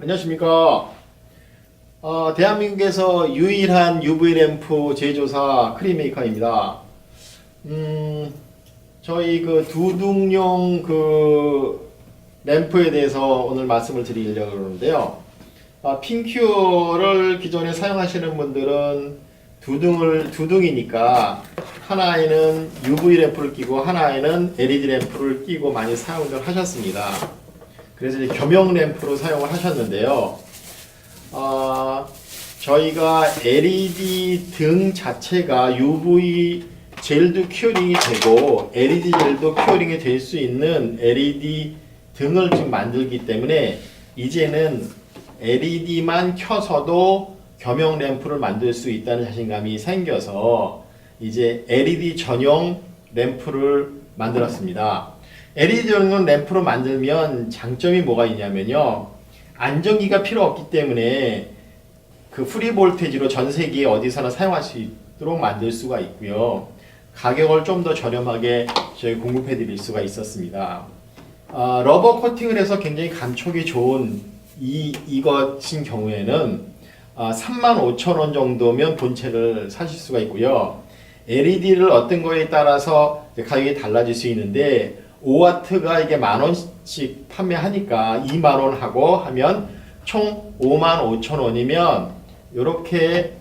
안녕하십니까. 어, 대한민국에서 유일한 UV 램프 제조사 크리메이커입니다. 음, 저희 그 두둥용 그 램프에 대해서 오늘 말씀을 드리려고 그러는데요. 아, 핑큐어를 기존에 사용하시는 분들은 두둥을 두둥이니까 하나에는 UV 램프를 끼고 하나에는 LED 램프를 끼고 많이 사용을 하셨습니다. 그래서 이제 겸용 램프로 사용을 하셨는데요. 아, 저희가 LED 등 자체가 UV 젤도 큐어링이 되고 LED 젤도 큐어링이 될 수 있는 LED 등을 지금 만들기 때문에 이제는 LED만 켜서도 겸용 램프를 만들 수 있다는 자신감이 생겨서 이제 LED 전용 램프를 만들었습니다. LED 전용 램프로 만들면 장점이 뭐가 있냐면요. 안전기가 필요 없기 때문에 그 프리 볼테지로 전 세계에 어디서나 사용할 수 있도록 만들 수가 있고요. 가격을 좀 더 저렴하게 저희 공급해 드릴 수가 있었습니다. 아, 러버 코팅을 해서 굉장히 감촉이 좋은 이, 이것인 경우에는 아, 35,000원 정도면 본체를 사실 수가 있고요. LED를 어떤 거에 따라서 가격이 달라질 수 있는데 5와트가 이게 만 원씩 판매하니까 2만 원 하고 하면 총 5만 5천 원이면 이렇게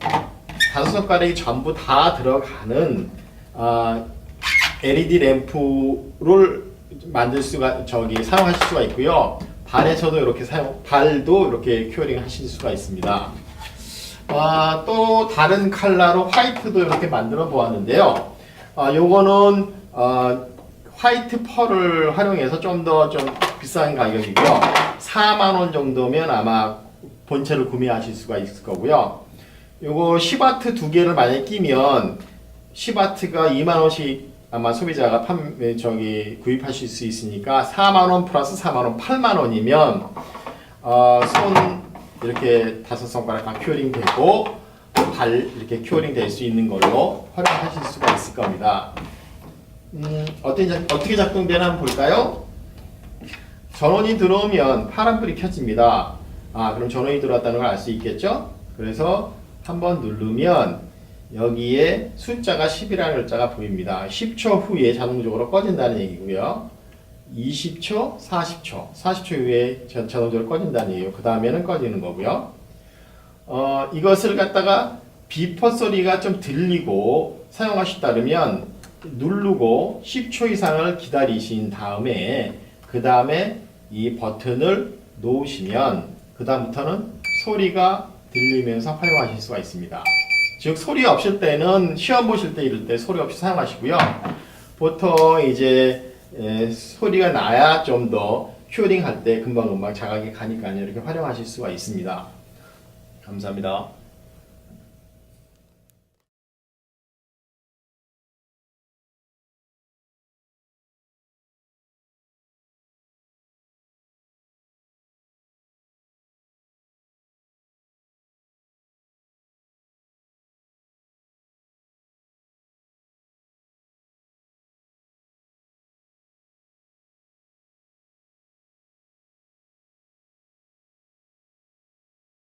다섯 손가락이 전부 다 들어가는 아, LED 램프를 만들 수가 저기 사용하실 수가 있고요. 발에서도 이렇게 사용 발도 이렇게 큐어링 하실 수가 있습니다. 아, 또 다른 컬러로 화이트도 이렇게 만들어 보았는데요. 아, 요거는 어, 화이트 펄을 활용해서 좀더좀 비싼 가격이고요. 4만 원 정도면 아마 본체를 구매하실 수가 있을 거고요. 요거 10와트 두 개를 만약에 끼면 10와트가 2만 원씩 아마 소비자가 판매 저기 구입하실 수 있으니까 4만 원 플러스 4만 원 8만 원이면 어, 손 이렇게 다섯 손가락 다 큐어링 되고 발 이렇게 큐어링 될 수 있는 걸로 활용하실 수가 있을 겁니다. 음, 어떻게, 작- 어떻게 작동되나 한번 볼까요? 전원이 들어오면 파란불이 켜집니다. 아, 그럼 전원이 들어왔다는 걸 알 수 있겠죠? 그래서 한번 누르면 여기에 숫자가 10이라는 글자가 보입니다. 10초 후에 자동적으로 꺼진다는 얘기고요. 20초, 40초, 40초 후에 자- 자동적으로 꺼진다는 얘기예요. 그 다음에는 꺼지는 거고요. 어, 이것을 갖다가 비퍼 소리가 좀 들리고 사용하셨다면 누르고 10초 이상을 기다리신 다음에 그 다음에 이 버튼을 놓으시면 그 다음부터는 소리가 들리면서 활용하실 수가 있습니다. 즉 소리 없을 때는 시험 보실 때 이럴 때 소리 없이 사용하시고요. 보통 이제 에, 소리가 나야 좀 더 큐어링 할 때 금방금방 자각이 가니까 이렇게 활용하실 수가 있습니다. 감사합니다.